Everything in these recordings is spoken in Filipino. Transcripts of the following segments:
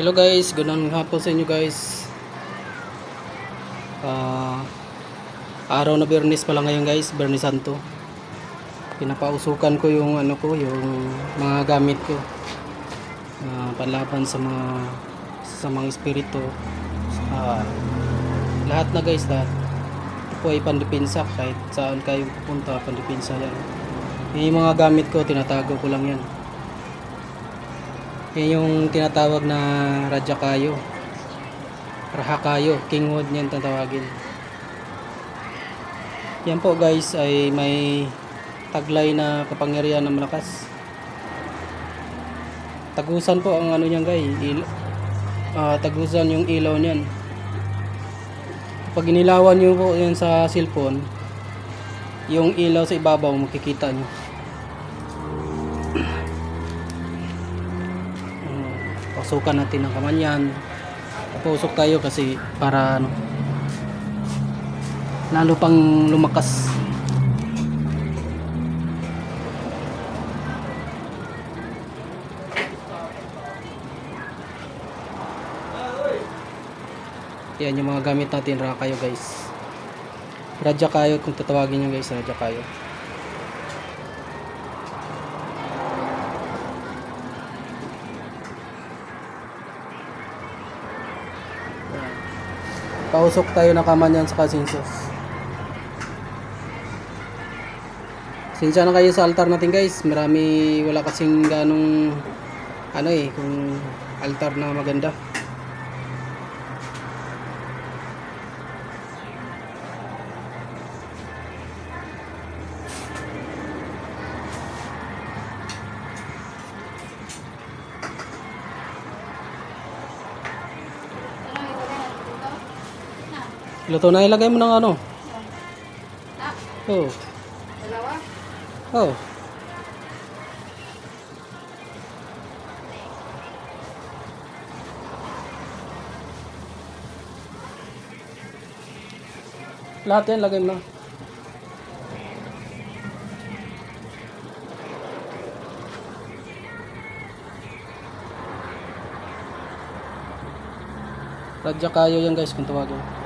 Hello guys, ganun hapon sa inyo guys. Ah, araw na Bernis pala ngayon guys, Bernis Santo. Pinapausukan ko yung ano ko, yung mga gamit ko. Ah, panlaban sa mga sa mga espiritu. Ah, lahat na guys, lahat. Ito po ay pandepensa kahit saan kayo pupunta, pandepensa yan. Yung mga gamit ko, tinatago ko lang yan. Yan yung tinatawag na Radya-kayo. Rahakayo. Kingwood niyan tatawagin. Yan po guys ay may taglay na kapangyarihan ng malakas. Tagusan po ang ano niyan guys. Il ah, tagusan yung ilaw niyan. Pag inilawan niyo po yan sa cellphone, yung ilaw sa ibabaw makikita niyo. Pasukan natin ang kamanyan papusok tayo kasi para ano lalo pang lumakas. Yan yung mga gamit natin rakayo guys. Radya kayo kung tatawagin nyo guys radya kayo Pausok tayo ng kamanyan sa kasinsos. Sinsya na kayo sa altar natin guys. Marami wala kasing ganong ano eh, kung altar na maganda. Luto na ilagay mo ng ano? Oh. Dalawa? Oh. Lahat yan, lagay mo na. Radya kayo yan guys kung tawagin.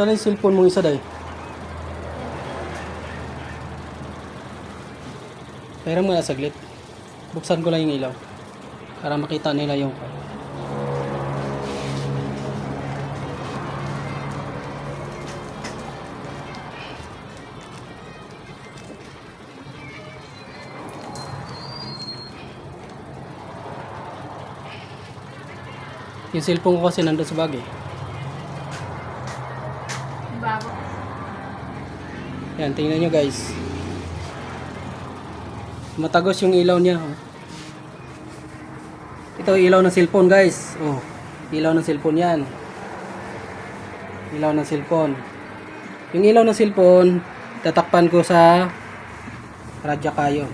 Saan yung cellphone mong isa day? Pero muna saglit. Buksan ko lang yung ilaw. Para makita nila yung Yung cellphone ko kasi nandun sa bag eh. Yan, tingnan nyo guys. Matagos yung ilaw niya. oh. Ito ilaw ng cellphone guys. Oh, ilaw ng cellphone yan. Ilaw ng cellphone. Yung ilaw ng cellphone, tatakpan ko sa radya kayo.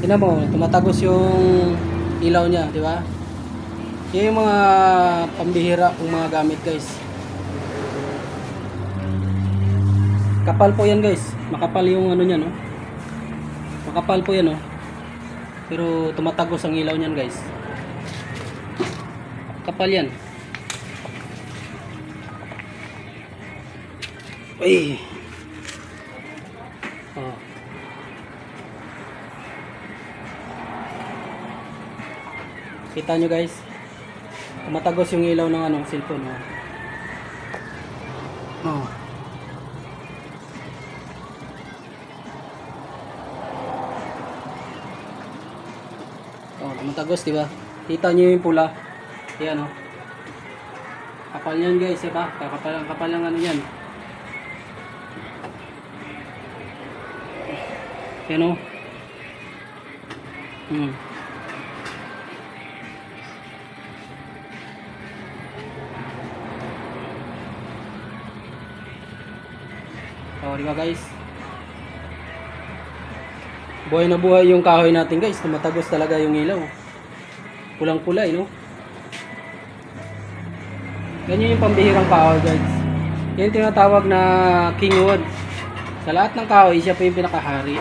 Tingnan mo, tumatagos yung ilaw niya, di ba? Yan yung mga pambihira kong mga gamit guys. Kapal po yan guys. Makapal yung ano niya no. Makapal po yan no. Pero tumatagos ang ilaw niyan guys. Kapal yan. Ay. Oh. Kita nyo guys. Tumatagos yung ilaw ng ano, cellphone. Oh. Oh. Tumatagos, di ba? Kita niyo yung pula. Yan, oh. Kapal yan, guys, di ba? Kapal, kapal ang ano yan. Yan, oh. Hmm. Oh, di ba, guys? Buhay na buhay yung kahoy natin guys. Tumatagos talaga yung ilaw. Pulang kulay, no? Ganyan yung pambihirang kahoy, guys. Yan tinatawag na kingwood. Sa lahat ng kahoy, siya pa yung pinakahari.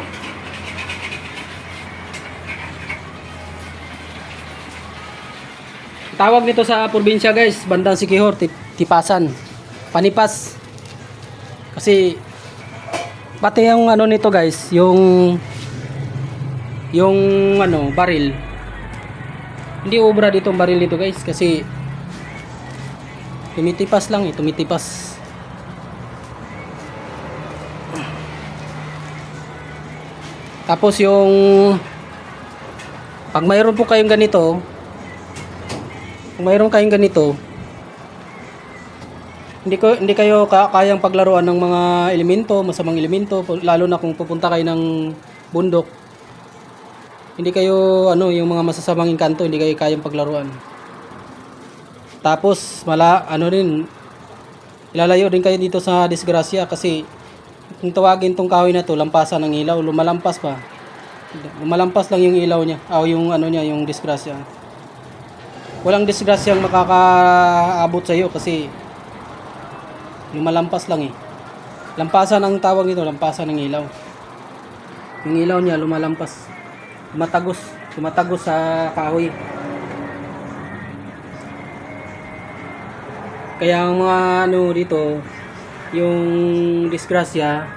Tawag nito sa probinsya, guys, bandang Sikihor, tipasan. Panipas. Kasi pati yung ano nito, guys, yung yung ano, baril hindi obra dito ang baril nito guys kasi tumitipas lang eh, tumitipas. Tapos yung pag mayroon po kayong ganito, kung mayroon kayong ganito, hindi ko hindi kayo ka, kayang paglaruan ng mga elemento, masamang elemento, lalo na kung pupunta kayo ng bundok. Hindi kayo ano, yung mga masasamang inkanto, hindi kayo kayang paglaruan. Tapos mala ano rin ilalayo din kayo dito sa disgrasya kasi kung tawagin tong kahoy na to, lampasan ng ilaw, lumalampas pa. Lumalampas lang yung ilaw niya, o yung ano niya, yung disgrasya. Walang disgrasyang makakaabot sa iyo kasi lumalampas lang eh. Lampasan ang tawag nito, lampasan ng ilaw. Yung ilaw niya lumalampas. Tumatagos, tumatagos sa kahoy. Kaya ang mga ano dito, yung disgrasya,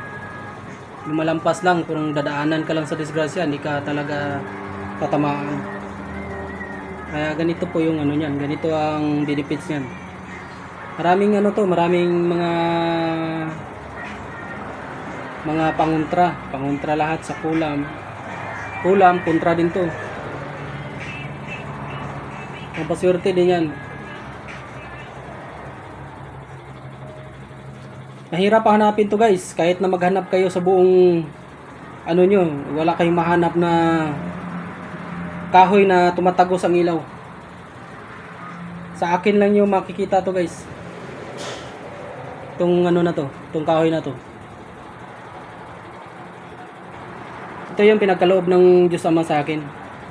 lumalampas lang. Kung dadaanan ka lang sa disgrasya, hindi ka talaga tatamaan. Kaya ganito po yung ano niyan, ganito ang benefits niyan. Maraming ano to, maraming mga mga pangontra, pangontra lahat sa kulam. Kulam, kontra din to. Ang paswerte din yan. Mahirap hanapin to guys, kahit na maghanap kayo sa buong ano nyo, wala kayong mahanap na kahoy na tumatagos ang ilaw. Sa akin lang yung makikita to guys. Itong ano na to, itong kahoy na to. Ito yung pinagkaloob ng Diyos Ama sa akin.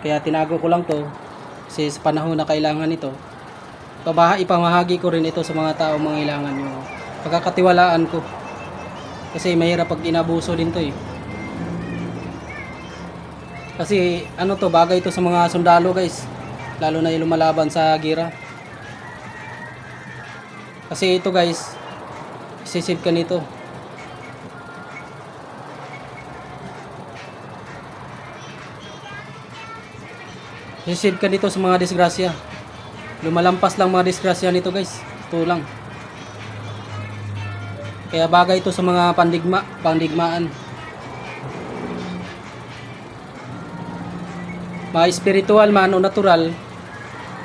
Kaya tinago ko lang to kasi sa panahon na kailangan ito. Pabaha, ipamahagi ko rin ito sa mga tao mga kailangan yung pagkakatiwalaan ko. Kasi mahirap pag inabuso din to eh. Kasi ano to, bagay to sa mga sundalo guys. Lalo na yung lumalaban sa gira. Kasi ito guys, isisip ka nito. Isisip ka dito sa mga disgrasya. Lumalampas lang mga disgrasya nito guys. Ito lang. Kaya bagay ito sa mga pandigma, pandigmaan. Mga spiritual man o natural,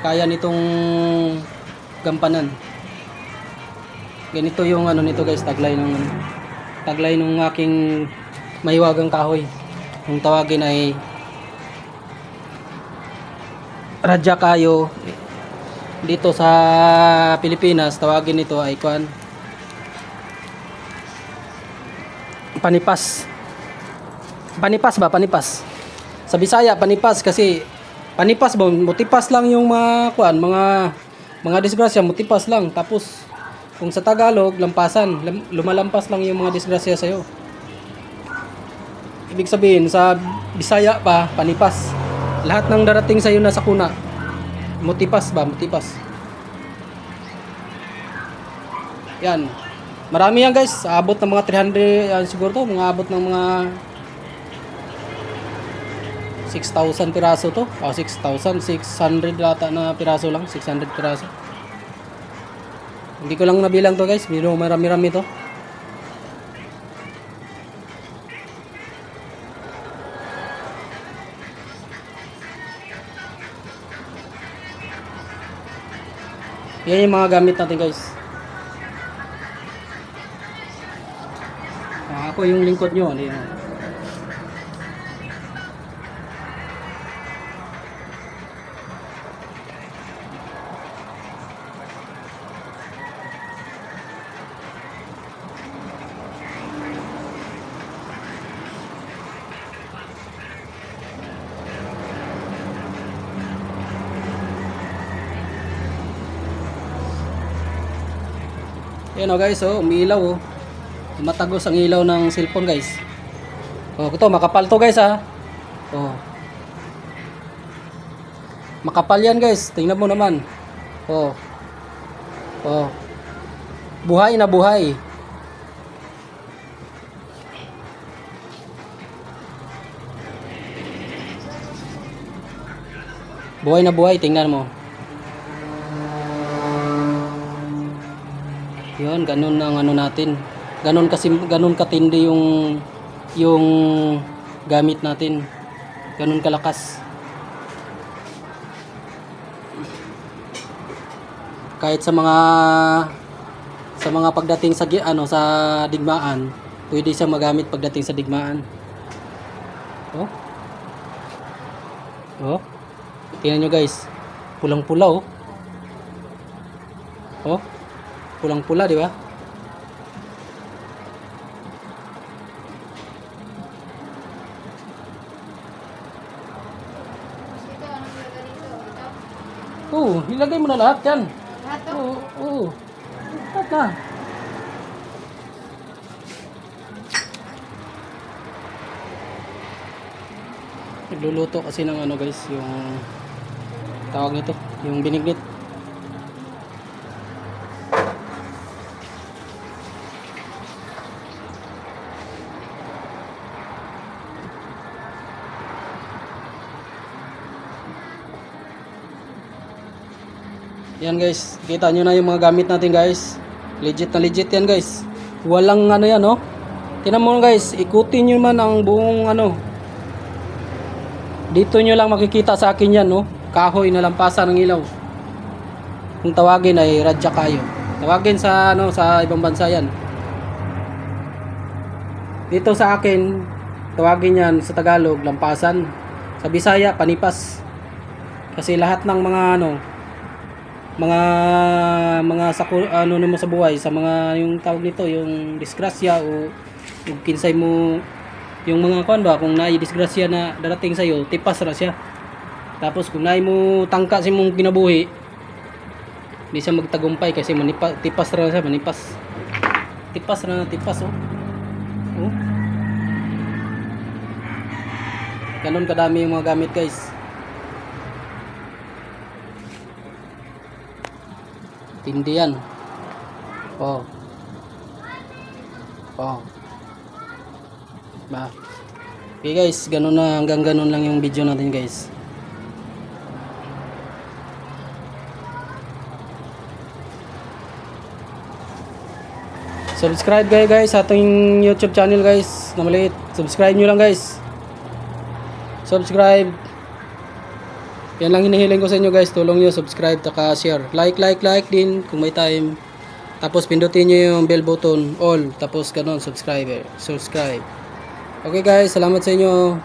kaya nitong gampanan. Ganito yung ano nito guys, taglay ng taglay ng aking mahiwagang kahoy. Kung tawagin ay Radya kayo dito sa Pilipinas, tawagin nito ay kwan panipas. Panipas ba? Panipas. Sa Bisaya, panipas kasi panipas ba? Mutipas lang yung mga kuan, mga mga disgrasya, mutipas lang. Tapos kung sa Tagalog, lampasan. Lam- Lumalampas lang yung mga disgrasya sa'yo. Ibig sabihin, sa Bisaya pa, panipas. Lahat ng darating sa'yo na sa kuna, mutipas ba? Mutipas. Yan. Marami yan guys. Abot ng mga 300, yan siguro to. Mga abot ng mga 6,000 piraso to. O, 6,000. 600 lata na piraso lang. 600 piraso. Hindi ko lang nabilang to guys. Pero marami-rami to. Yan yung mga gamit natin guys. Ah, ako yung lingkod nyo. Ano yun? Yan o guys, oh, umiilaw oh. Matagos ang ilaw ng cellphone guys. Oh, ito makapal to guys ha. Oh. Makapal yan guys, tingnan mo naman. Oh. Oh. Buhay na buhay. Buhay na buhay, tingnan mo. Yun, ganun ang ano natin. Ganun kasi ganun katindi yung yung gamit natin. Ganun kalakas. Kahit sa mga sa mga pagdating sa ano sa digmaan, pwede siyang magamit pagdating sa digmaan. Oh. Oh. Tingnan nyo guys. Pulang-pula oh. Oh. Pulang-pula, di ba? Oo, ilagay mo na lahat yan. Lahat to? Oo, oo. Lahat na. Nagluluto kasi ng ano guys, yung tawag nito, yung binignit. Yan guys, kita nyo na yung mga gamit natin guys. Legit na legit yan guys. Walang ano yan no. Tinan mo guys, ikutin nyo man ang buong ano. Dito nyo lang makikita sa akin yan no. Kahoy na lampasan ng ilaw. Kung tawagin ay radya kayo. Tawagin sa ano sa ibang bansa yan. Dito sa akin, tawagin yan sa Tagalog, lampasan. Sa Bisaya, panipas. Kasi lahat ng mga ano, mga mga sa ano naman sa buhay sa mga yung tawag nito yung disgrasya o yung kinsay mo yung mga kuan ba kung naay disgrasya na darating sa iyo tipas ra siya. Tapos kung naay mo tangka si mong kinabuhi di siya magtagumpay kasi manipa, tipas ra siya manipas. Tipas ra na tipas oh. Oh. Ganun kadami yung mga gamit guys Tindi yan. Oh. Oh. Ba. Okay guys, ganun na hanggang ganun lang yung video natin guys. Subscribe kayo guys sa ating YouTube channel guys na maliit. Subscribe nyo lang guys. Subscribe. Yan lang hinihiling ko sa inyo guys. Tulong nyo, subscribe, taka share. Like, like, like din kung may time. Tapos pindutin nyo yung bell button, all. Tapos ganun, subscriber. Subscribe. Okay guys, salamat sa inyo.